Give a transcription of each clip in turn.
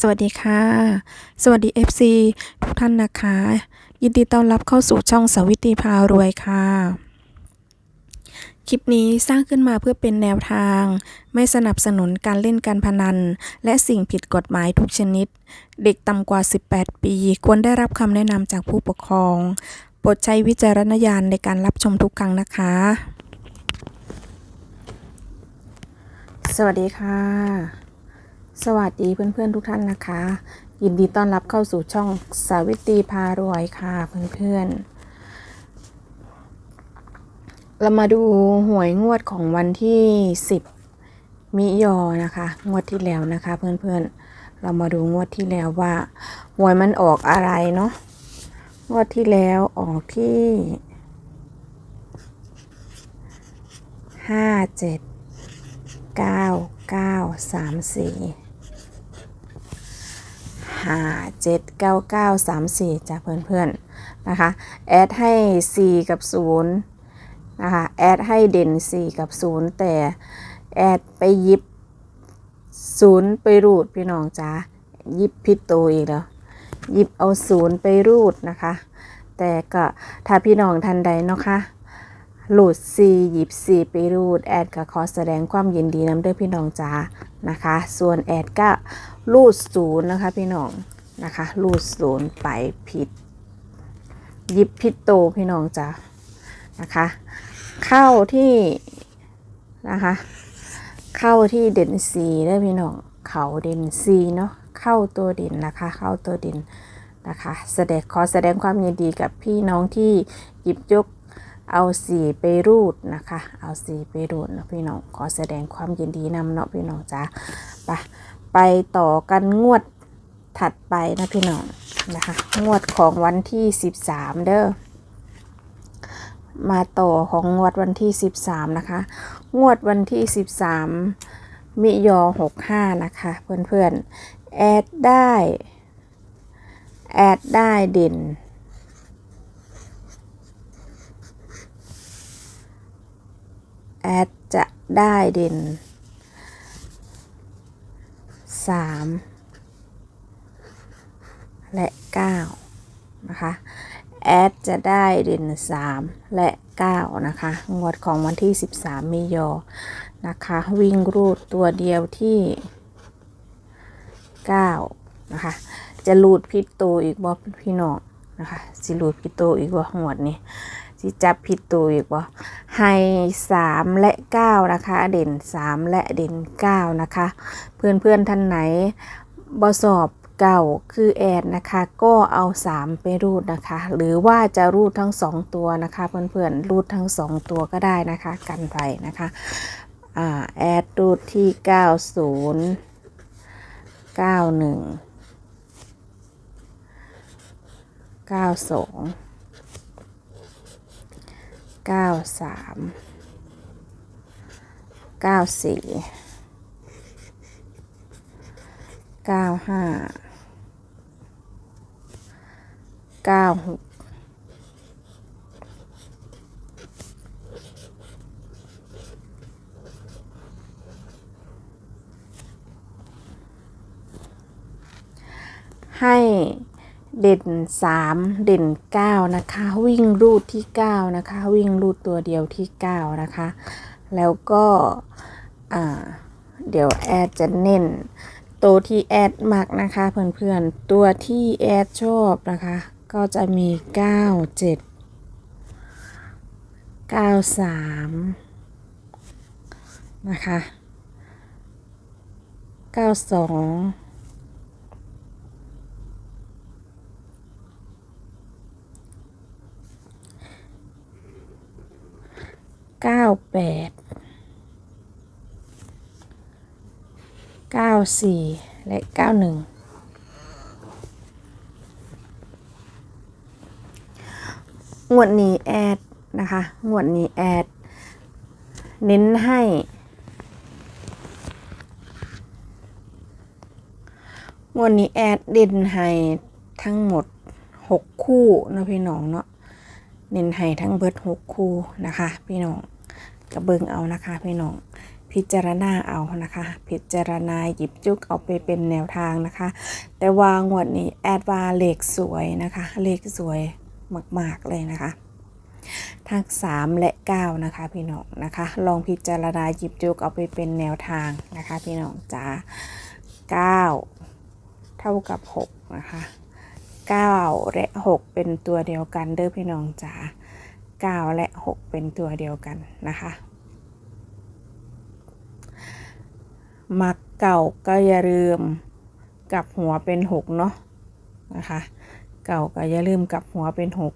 สวัสดีค่ะ สวัสดี FC ทุกท่านนะคะ ยินดีต้อนรับเข้าสู่ช่องสวิตีพารวยค่ะ คลิปนี้สร้างขึ้นมาเพื่อเป็นแนวทาง ไม่สนับสนุนการเล่นการพนัน และสิ่งผิดกฎหมายทุกชนิด เด็กต่ำกว่า 18 ปี ควรได้รับคำแนะนำจากผู้ปกครองโปรดใช้วิจารณญาณในการรับชมทุกครั้งนะคะ สวัสดีค่ะ สวัสดีเพื่อนๆทุกท่านนะคะ ยินดีต้อนรับเข้าสู่ช่องสาวิตรีพารวยค่ะเพื่อนๆ เรามาดูหวยงวดของวันที่ 10 มิยอนะคะ งวดที่แล้วนะคะ เพื่อนๆ เรามาดูงวดที่แล้วว่าหวยมันออกอะไรเนาะงวดที่แล้วออกที่ห้าเจ็ดเก้าเก้าสามสี่ ห้าเจ็ดเก้าเก้าสามสี่จ้ะเพื่อนๆนะคะแอดให้สี่กับศูนย์นะคะแอดให้เด่นสี่กับศูนย์แต่แอดไปยิบศูนย์ไปรูดพี่น้องจ้ายิบพิดตัวอีกแล้วหยิบเอาศูนย์ไปรูดนะคะ แต่ก็ถ้าพี่น้องทันใดเนาะคะหลุดซีหยิบซีไปรูด แอดก็ขอแสดงความยินดีน้ำเด้วยพี่น้องจ้านะคะ ส่วนแอดก็ รูดศูนย์นะคะพี่น้องนะคะ รูดศูนย์ไปผิด ยิบผิดโตพี่น้องจ้านะคะ เข้าที่นะคะ เข้าที่เด่นซีได้อพี่น้องเขาเด่นซีเนาะเข้าตัวเด่นนะคะ เข้าตัวเด่นนะคะแสดงขอแสดงความยินดีกับพี่น้องที่หยิบยกเอาสีไปรูดนะคะ เอาสีไปรูดนะพี่น้องขอแสดงความยินดีนำเนาะพี่น้องจ้าไป ไปต่อกันงวดถัดไปนะพี่น้องนะคะ งวดของวันที่13เด้อมาต่อของงวดวันที่ 13 นะคะ งวดวันที่ 13 มิยอ65 นะคะ เพื่อนๆ แอดได้ แอดได้เด่น แอดจะได้เด่น 3และ9นะคะแอดจะได้เด่น 3 และ 9 นะคะ งวดของวันที่ 13 มียอนะคะ วิ่งรูดตัวเดียวที่ 9 นะคะ จะรูดพิษโตวอีกบ่พี่น้องนะคะสิรูดพิษโตวอีกบ่งวดนี้ สิจับพิษโตวอีกบ่ให้3และ9นะคะ เด่น3และเด่น9นะคะ เพื่อนๆท่านไหนบ่สอบเก่าคือแอดนะคะ ก็เอา 3 ไปรูดนะคะ หรือว่าจะรูดทั้ง 2 ตัวนะคะ เพื่อนๆรูดทั้ง 2 ตัวก็ได้นะคะ กันไปนะคะแอดรูดที่ 90 91 92 93 94 95 96ให้ เด่น3เด่น9นะคะ วิ่งรูดที่9นะคะ วิ่งรูดตัวเดียวที่9นะคะ แล้วก็เดี๋ยวแอดจะเน้นตัวที่แอดมักนะคะ เพื่อนๆ ตัวที่แอดชอบนะคะ ก็จะมี9 7 9 3นะคะ92เก้า แปดเก้าสี่และเก้าหนึ่งงวดนี้แอดนะคะ งวดนี้แอด เน้นให้งวดนี้แอดเด่นให้ทั้งหมด 6 คู่นะพี่น้องเนาะเน้นให้ทั้งเบิด6 คู่นะคะ พี่น้อง กระเบิงเอานะคะพี่น้องพิจารณาเอานะคะ พิจารณาหยิบจุกเอาไปเป็นแนวทางนะคะ แต่วางวดนี้แอดว่าเลขสวยนะคะ เลขสวยมากๆเลยนะคะทั้ง3 และ 9 นะคะ พี่น้องนะคะ ลองพิจารณาหยิบจุกเอาไปเป็นแนวทางนะคะ พี่น้องจ๋า9 เท่ากับ 6 นะคะ 9 และ 6 เป็นตัวเดียวกันเด้อพี่น้องจ๋า 9 และ 6 เป็นตัวเดียวกันนะคะมักเก่าก็อย่าลืมกลับหัวเป็นหกเนาะนะคะเก่าก็อย่าลืมกลับหัวเป็นหก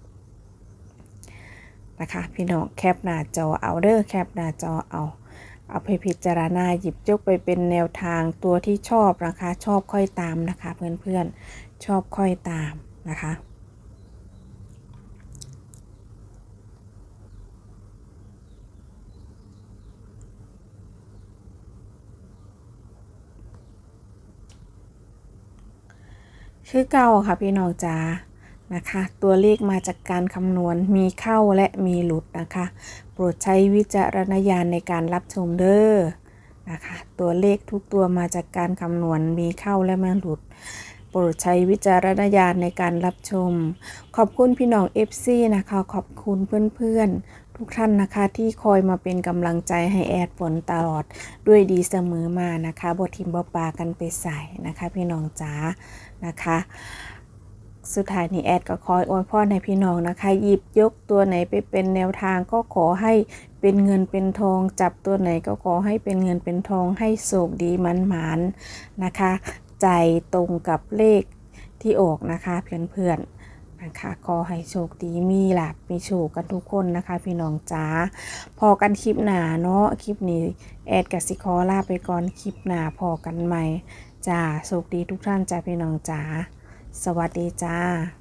นะคะพี่น้องแคปหน้าจอเอาเด้อแคปหน้าจอเอาเอาไปพิจารณาหยิบยกไปเป็นแนวทางตัวที่ชอบนะคะ ชอบค่อยตามนะคะ เพื่อนๆชอบค่อยตามนะคะ คือเก่าค่ะพี่น้องจ๋านะคะ ตัวเลขมาจากการคำนวณมีเข้าและมีหลุดนะคะ โปรดใช้วิจารณญาณในการรับชมเด้อนะคะ ตัวเลขทุกตัวมาจากการคำนวณมีเข้าและม่หลุดโปรดใช้วิจารณญาณในการรับชม ขอบคุณพี่น้อง FC นะคะ ขอบคุณเพื่อนๆ ทุกท่านนะคะที่คอยมาเป็นกำลังใจให้แอดฝนตลอดด้วยดีเสมอมานะคะบทิมบปากันไปใส่นะคะพี่น้องจ๋านะคะสุดท้ายนี้แอดก็คอยอวยพรให้พี่น้องนะคะ หยิบยกตัวไหนไปเป็นแนวทางก็ขอให้เป็นเงินเป็นทอง จับตัวไหนก็ขอให้เป็นเงินเป็นทองให้โชคดีมันหมานนะคะ ใจตรงกับเลขที่ออกนะคะเพื่อนๆ นะคะขอให้โชคดีมีหลับมีโชคกันทุกคนนะคะ พี่น้องจ๋าพอกันคลิปหนาเนาะคลิปนี้แอดกับสิคอลาไปก่อนคลิปหนาพอกันใหม่จ้าโชคดีทุกท่านจ้าพี่น้องจ๋าสวัสดีจ้า